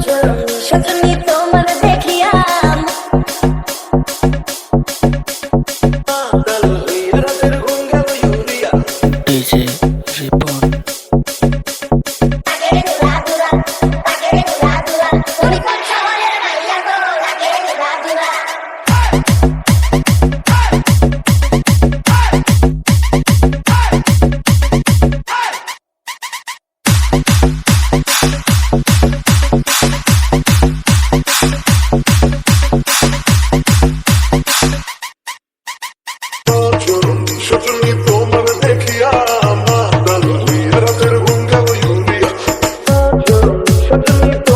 journey Thank you.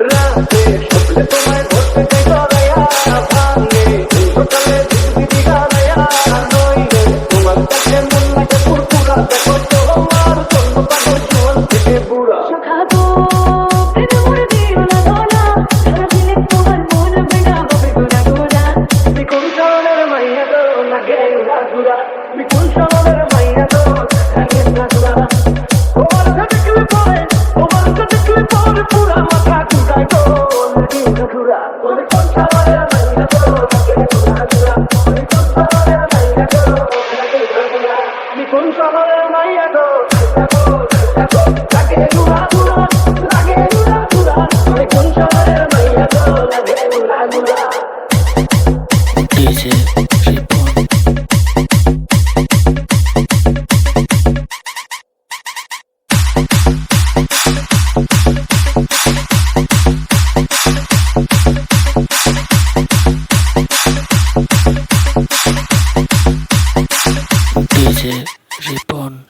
Ratte, shuffle to my, what's the thing of the মাইয়া গো না গেল রাধুরা তুমি কোন শহরের মাইয়া গো না গেল রাধুরা তোমার দেখলে পরে, তোমার দেখলে পরে পুরা মাথা ঘুরায় গো না গেল রাধুরা তুমি কোন শহরের মাইয়া গো না গেল রাধুরা তুমি কোন শহরের মাইয়া গো না গেল রাধুরা তুমি কোন শহরের মাইয়া গো না গেল রাধুরা